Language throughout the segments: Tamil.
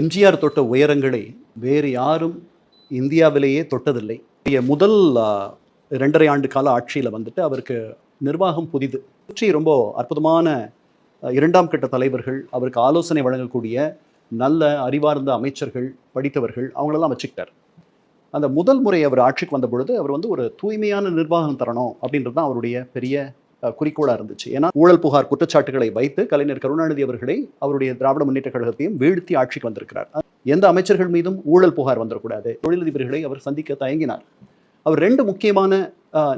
எம்ஜிஆர் தொட்ட உயரங்களை வேறு யாரும் இந்தியாவிலேயே தொட்டதில்லை. முதல் ரெண்டரை ஆண்டு கால ஆட்சியில் வந்துட்டு அவருக்கு நிர்வாகம் புதிது. சுற்றி ரொம்ப அற்புதமான இரண்டாம் கட்ட தலைவர்கள் அவருக்கு ஆலோசனை வழங்கக்கூடிய நல்ல அறிவார்ந்த அமைச்சர்கள் படித்தவர்கள் அவங்களெல்லாம் வச்சுக்கிட்டார். அந்த முதல் முறை அவர் ஆட்சிக்கு வந்த பொழுது அவர் வந்து ஒரு தூய்மையான நிர்வாகம் தரணும் அப்படின்றது தான் அவருடைய பெரிய குறிக்கோளாக இருந்துச்சு. ஏன்னா ஊழல் புகார் குற்றச்சாட்டுகளை வைத்து கலைஞர் கருணாநிதி அவர்களை அவருடைய திராவிட முன்னேற்ற கழகத்தையும் வீழ்த்தி ஆட்சிக்கு வந்திருக்கிறார். எந்த அமைச்சர்கள் மீதும் ஊழல் புகார் வந்துடக்கூடாது. தொழிலதிபர்களை அவர் சந்திக்க தயங்கினார். அவர் ரெண்டு முக்கியமான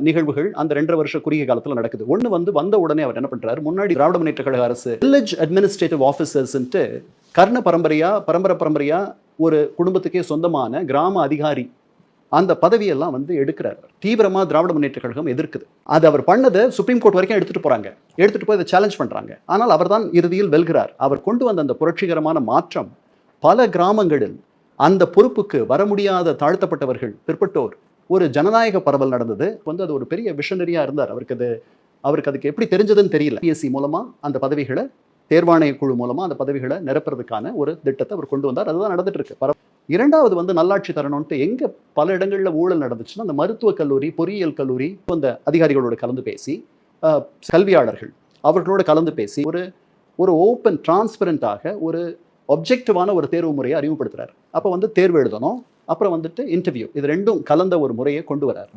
நிகழ்வுகள் அந்த ரெண்டரை வருஷ குறுகிய காலத்துல நடக்குது. ஒண்ணு வந்து வந்த உடனே அவர் என்ன பண்றாரு? முன்னாடி திராவிட முன்னேற்ற கழக அரசு வில்லேஜ் அட்மினிஸ்ட்ரேட்டிவ் ஆஃபீஸர்ஸ்ன்ட்டு கர்ண பரம்பரையா பரம்பரை பரம்பரையா ஒரு குடும்பத்துக்கே சொந்தமான கிராம அதிகாரி அந்த பதவியெல்லாம் வந்து எடுக்கிறார். தீவிரமா திராவிட முன்னேற்ற கழகம் எதிர்க்குது. அது அவர் பண்ணதை சுப்ரீம் கோர்ட் வரைக்கும் எடுத்துட்டு போறாங்க. எடுத்துட்டு போய் அதை சேலஞ்ச் பண்றாங்க. ஆனால் அவர்தான் இறுதியில் வெல்கிறார். அவர் கொண்டு வந்த அந்த புரட்சிகரமான மாற்றம் பல கிராமங்களில் அந்த பொறுப்புக்கு வர முடியாத தாழ்த்தப்பட்டவர்கள் பிற்பட்டோர் ஒரு ஜனநாயக பரவல் நடந்தது. வந்து அது ஒரு பெரிய விஷனரியா இருந்தார். அவருக்கு அது அவருக்கு அதுக்கு எப்படி தெரிஞ்சதுன்னு தெரியல. பிஎஸ்சி மூலமா அந்த பதவிகளை தேர்வாணைய குழு மூலமா அந்த பதவிகளை நிரப்புறதுக்கான ஒரு திட்டத்தை அவர் கொண்டு வந்தார். அதுதான் நடந்துட்டு இருக்கு. பரவ- இரண்டாவது வந்து நல்லாட்சி தரணும்ட்டு எங்க பல இடங்களில் ஊழல் நடந்துச்சுன்னா அந்த மருத்துவக் கல்லூரி பொறியியல் கல்லூரி அந்த அதிகாரிகளோட கலந்து பேசி கல்வியாளர்கள் அவர்களோட கலந்து பேசி ஒரு ஒரு ஓப்பன் டிரான்ஸ்பரண்டாக ஒரு ஒப்ஜெக்டிவான ஒரு தேர்வு முறையை அறிமுகப்படுத்துறாரு. அப்போ வந்து தேர்வு எழுதணும் அப்புறம் வந்துட்டு இன்டர்வியூ இது ரெண்டும் கலந்த ஒரு முறையை கொண்டு வரார்.